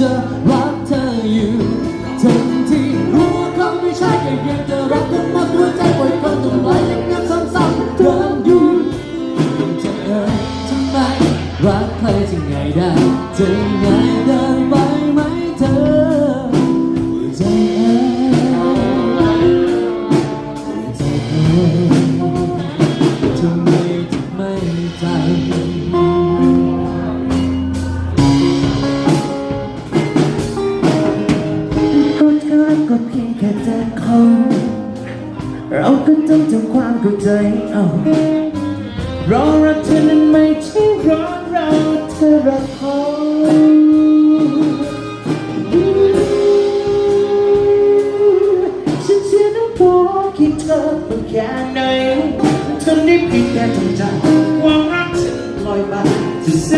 จะรักเธออยู่ทั้งที่รู้ว่าเขาไม่ใช่แค่เพียงแต่รักกันหมดหัวใจปล่อยคนต้องไล่ยังเงินซ้ำๆเดิมอยู่จะเอ่ยทำไมรักใครจะไงได้จะไง่ายเดินไปไหมเธอใจเอ่ยใจเอ่ยทำไมถึงไม่ใจ แค่เจอคนเราก็ต้องทำความเข้าใจเอาเรอรักเธอนั้นไม่ใช่เพราะเราเธอรักเคนฉันเชื่อน้องบอกให้เธอเป็นแค่ไหนทำได้เพียงแค่ทำใจความรักฉันลอยไปจะใส